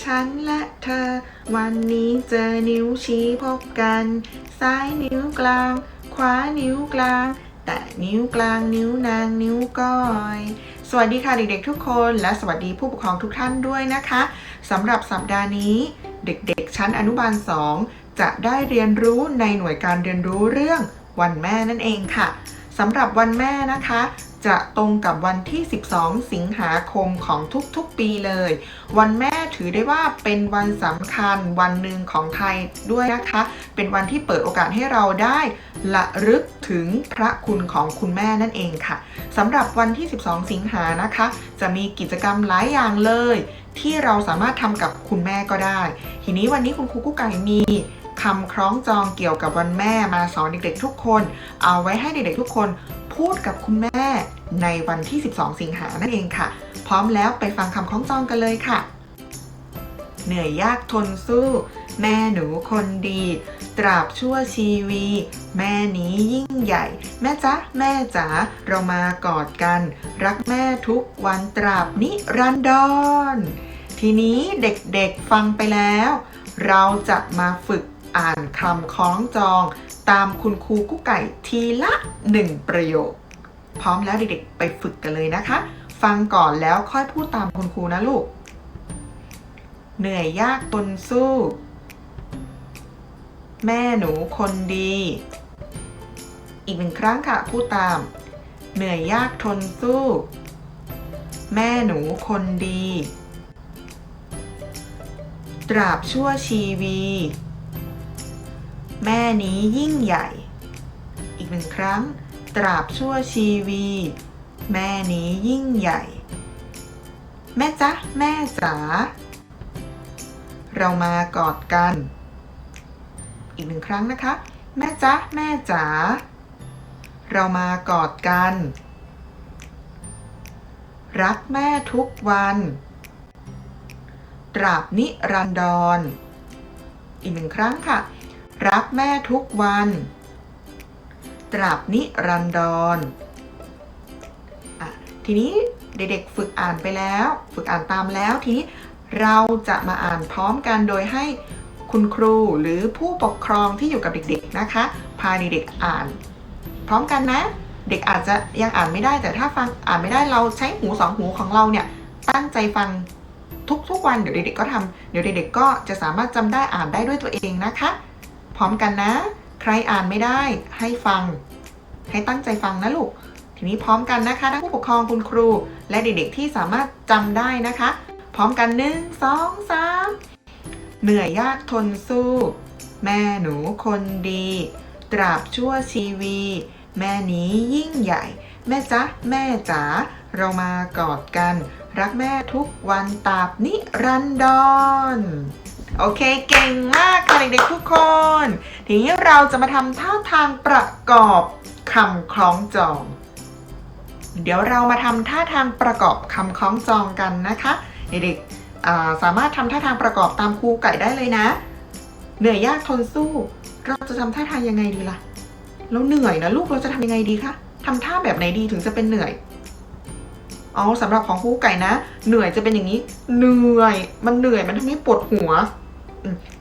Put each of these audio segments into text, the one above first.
ฉันและเธอ วันนี้เจอนิ้วชี้พบกัน ซ้ายนิ้วกลาง ขวานิ้วกลาง แต่นิ้วกลางนิ้วนางนิ้วก้อย สวัสดีค่ะเด็กๆทุกคน และสวัสดีผู้ปกครองทุกท่านด้วยนะคะสำหรับสัปดาห์นี้ เด็กๆ ชั้นอนุบาล 2 จะได้เรียนรู้ในหน่วยการเรียนรู้เรื่องวันแม่นั่นเองค่ะสำหรับวันแม่นะคะ จะตรงกับวันที่ 12 สิงหาคมของทุกๆปีเลย วันแม่ถือได้ว่าเป็นวันสำคัญวันหนึ่งของไทยด้วยนะคะ เป็นวันที่เปิดโอกาสให้เราได้ละลึกถึงพระคุณของคุณแม่นั่นเองค่ะสำหรับวันที่ 12 สิงหานะคะ จะมีกิจกรรมหลายอย่างเลย ที่เราสามารถทำกับคุณแม่ก็ได้ ทีนี้วันนี้คุณครูกุ๊กไก่มี คำคล้องจองเกี่ยวกับวันแม่มาสอนเด็กๆทุกคน เอาไว้ให้เด็กๆทุกคนพูดกับคุณแม่ในวันที่ 12 สิงหานั่นเองค่ะ พร้อมแล้วไปฟังคำคล้องจองกันเลยค่ะ เหนื่อยยากทนสู้ แม่หนูคนดี ตราบชั่วชีวี แม่นี้ยิ่งใหญ่ แม่จ๊ะ แม่จ๋าเรามากอดกัน รักแม่ทุกวันตราบนิรันดร ทีนี้เด็กๆฟังไปแล้ว เราจะมาฝึก อ่านคำคล้องจองตามคุณครูกุ๊กไก่ทีละหนึ่งประโยค พร้อมแล้วเด็กๆไปฝึกกันเลยนะคะ ฟังก่อนแล้วค่อยพูดตามคุณครูนะลูก เหนื่อยยากตนสู้ แม่หนูคนดี อีกหนึ่งครั้งค่ะพูดตาม เหนื่อยยากทนสู้ แม่หนูคนดี ตราบชั่วชีวี แม่นี้ยิ่งใหญ่ อีกหนึ่งครั้ง ตราบชั่วชีวีแม่นี้ยิ่งใหญ่ แม่จ๊ะ แม่จ๋า เรามากอดกัน อีกหนึ่งครั้งนะคะ แม่จ๊ะ แม่จ๋า เรามากอดกัน รักแม่ทุกวัน ตราบนิรันดรอีกหนึ่งครั้งค่ะ รักแม่ทุกวัน ตราบนิรันดรอะทีนี้เด็กๆฝึกอ่านไปแล้ว ฝึกอ่านตามแล้วทีนี้เราจะมาอ่านพร้อมกันโดยให้คุณครูหรือผู้ปกครองที่อยู่กับเด็กๆนะคะ พาเด็กๆอ่าน พร้อมกันนะ เด็กอาจจะยังอ่านไม่ได้แต่ถ้าฟังอ่านไม่ได้เราใช้หูสองหูของเราเนี่ยตั้งใจฟังทุกๆวันเดี๋ยวเด็กๆก็ทำเดี๋ยวเด็กๆก็จะสามารถจำได้อ่านได้ด้วยตัวเองนะคะ พร้อมกันนะ ใครอ่านไม่ได้ให้ฟัง ให้ตั้งใจฟังนะลูก ทีนี้พร้อมกันนะคะทั้งผู้ปกครองคุณครู และเด็กๆที่สามารถจำได้นะคะ พร้อมกันหนึ่งสองสามเหนื่อยยากทนสู้ แม่หนูคนดี ตราบชั่วชีวี แม่นี้ยิ่งใหญ่ แม่จ๊ะแม่จ๋าเรามากอดกัน รักแม่ทุกวันตราบนิรันดร โอเค เก่งมากค่ะเด็กๆทุกคน ทีนี้เราจะมาทำท่าทางประกอบคำคล้องจอง เดี๋ยวเรามาทำท่าทางประกอบคำคล้องจองกันนะคะเด็กๆสามารถทำท่าทางประกอบตามครูไก่ได้เลยนะ เหนื่อยยากทนสู้ เราจะทำท่าทางยังไงดีล่ะเราเหนื่อยนะลูกเราจะทำยังไงดีคะทำท่าแบบไหนดีถึงจะเป็นเหนื่อยอ๋อสำหรับของครูไก่นะ เหนื่อยจะเป็นอย่างนี้ เหนื่อย มันเหนื่อยมันทำให้ปวดหัว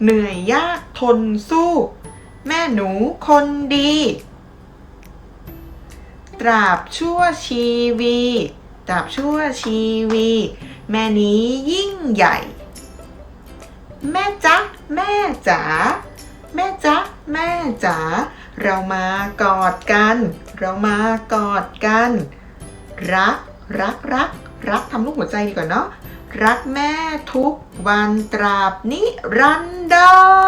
เหนื่อยยากทนสู้ แม่หนูคนดี ตราบชั่วชีวีตราบชั่วชีวี แม่นี้ยิ่งใหญ่ แม่จ๊ะแม่จ๋าแม่จ๊ะแม่จ๋าเรามากอดกัน เรามากอดกัน รักรักรักรักทำลูกหัวใจดีกว่าเนาะรักแม่ทุกวันตราบนิรันดร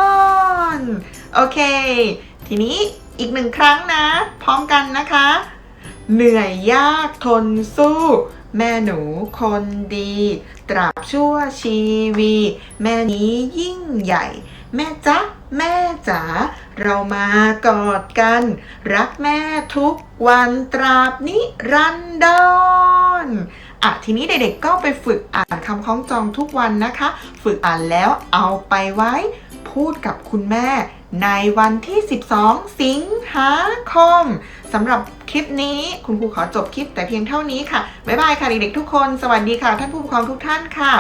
โอเค ทีนี้อีกหนึ่งครั้งนะ พร้อมกันนะคะ เหนื่อยยากทนสู้ แม่หนูคนดี ตราบชั่วชีวี แม่นี้ยิ่งใหญ่ แม่จ๊ะแม่จ๋าเรามากอดกัน รักแม่ทุกวันตราบนิรันดรอะทีนี้เด็กๆก็ไปฝึกอ่านคำคล้องจองทุกวันนะคะ ฝึกอ่านแล้วเอาไปไว้ พูดกับคุณแม่ ในวันที่ 12 สิงหาคมสำหรับคลิปนี้คุณครูขอจบคลิปแต่เพียงเท่านี้ค่ะ บ๊ายบายค่ะเด็กๆทุกคน สวัสดีค่ะท่านผู้ปกครองทุกท่านค่ะ